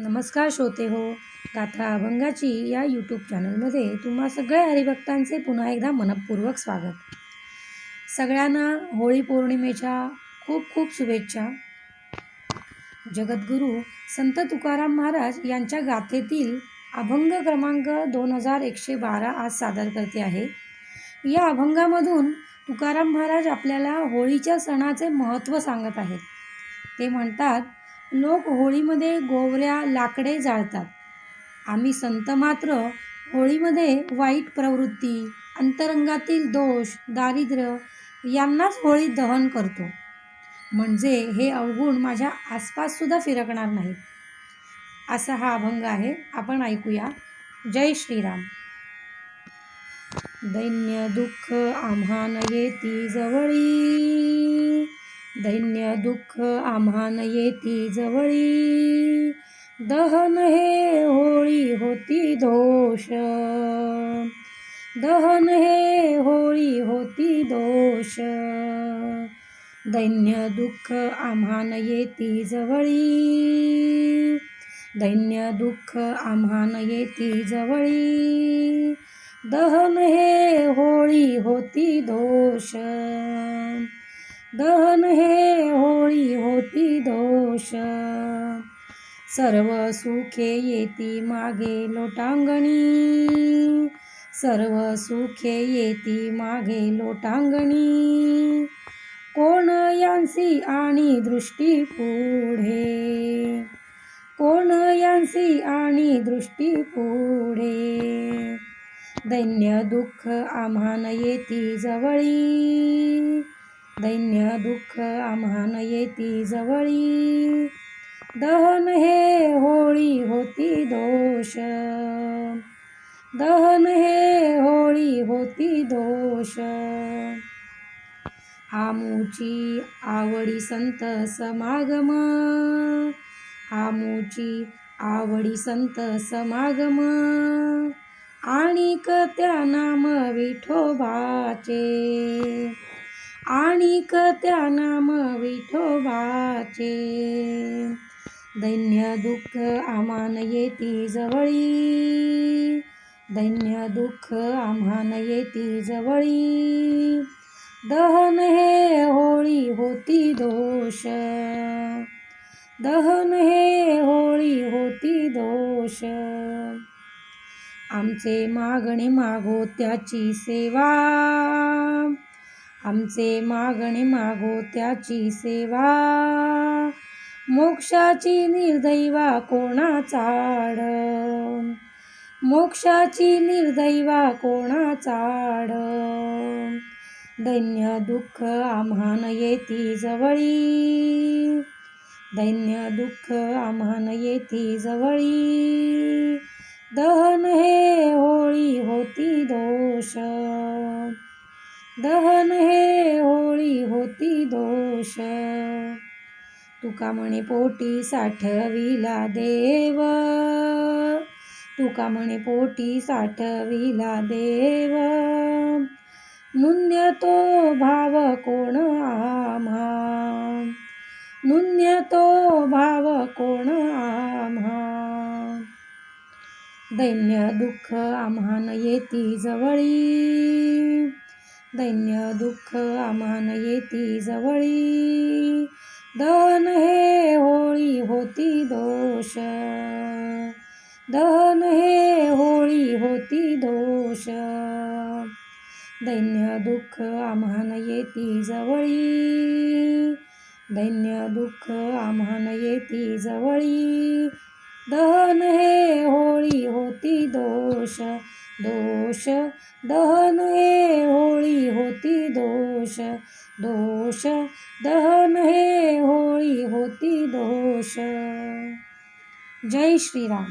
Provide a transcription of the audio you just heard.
नमस्कार श्रोते हो गाथा अभंगाची या यूट्यूब चॅनलमध्ये तुम्हा सगळ्या हरिभक्तांचे पुन्हा एकदा मनपूर्वक स्वागत. सगळ्यांना होळी पौर्णिमेच्या खूप खूप शुभेच्छा. जगद्गुरू संत तुकाराम महाराज यांच्या गाथेतील अभंग क्रमांक दोन हजार एकशे बारा आज सादर करते आहे. या अभंगामधून तुकाराम महाराज आपल्याला होळीच्या सणाचे महत्त्व सांगत आहेत. ते म्हणतात लोक होळीमध्ये गोवऱ्या लाकडे जाळतात. आम्ही संत मात्र होळीमध्ये वाईट प्रवृत्ती अंतरंगातील दोष दारिद्र्य यांनाच होळीत दहन करतो. म्हणजे हे अवगुण माझ्या आसपाससुद्धा फिरकणार नाहीत. असा हा अभंग आहे. आपण ऐकूया. जय श्रीराम. दैन्य दुःख आम्हान येती जवळी. दैन्य दुःख आम्हान येती जवळी. दहन हे होळी होती दोष. दहन हे होळी होती दोष. दैन्य दुःख आम्हान येती जवळी. दैन्य दुःख आम्हान येती जवळी. दहन हे होळी होती दोष. दहन हे होळी होती दोष. सर्व सुखे येती मागे लोटांगणी. सर्व सुखे येती मागे लोटांगणी. कोण यांसी आणि दृष्टी पुढे? कोण यांसी आणि दृष्टी पुढे? दैन्य दुःख आम्हान येती जवळी. दैन्य दुःख आम्हान येती जवळी. दहन हे होळी होती दोष. दहन हे होळी होती दोष. आमूची आवडी संत समागम. आमूची आवडी संत समागम. आणि त्या नाम विठोबाचे. आणि त्या नाम विठोबाचे. दैन्य दुःख आम्हान येती जवळी. दैन्य दुःख आम्हान येती जवळी. दहन हे होळी होती दोष. दहन हे होळी होती दोष. आमचे मागणे मागो त्याची सेवा. आमचे मागणे मागो त्याची सेवा. मोक्षाची निर्दैवा कोणा चाड मोक्षाची निर्दैवा कोणा चाड दैन्य दुःख आम्हान येती जवळी. दैन्य दुःख आम्हान येती जवळी. दहन हे होळी होती दोष. दहन हे होळी होती दोष. तुका म्हणे पोटी साठविला देव. तुका म्हणे पोटी साठविला देव. नुन्य तो भाव कोण आम्हा? नुन्य तो भाव कोण आम्हा? दैन्य दुःख आम्हान येती जवळी. दैन्य दुःख आमान येती जवळी. दहन हे होळी होती दोष. दहन हे होळी होती दोष. दैन्य दुःख आम्हान येती जवळी. दैन्य दुःख आम्हान येती जवळी. दहन हे होळी होती दोष दोष दहन हे होळी होती दोष दोष दहन हे होळी होती दोष. जय श्रीराम.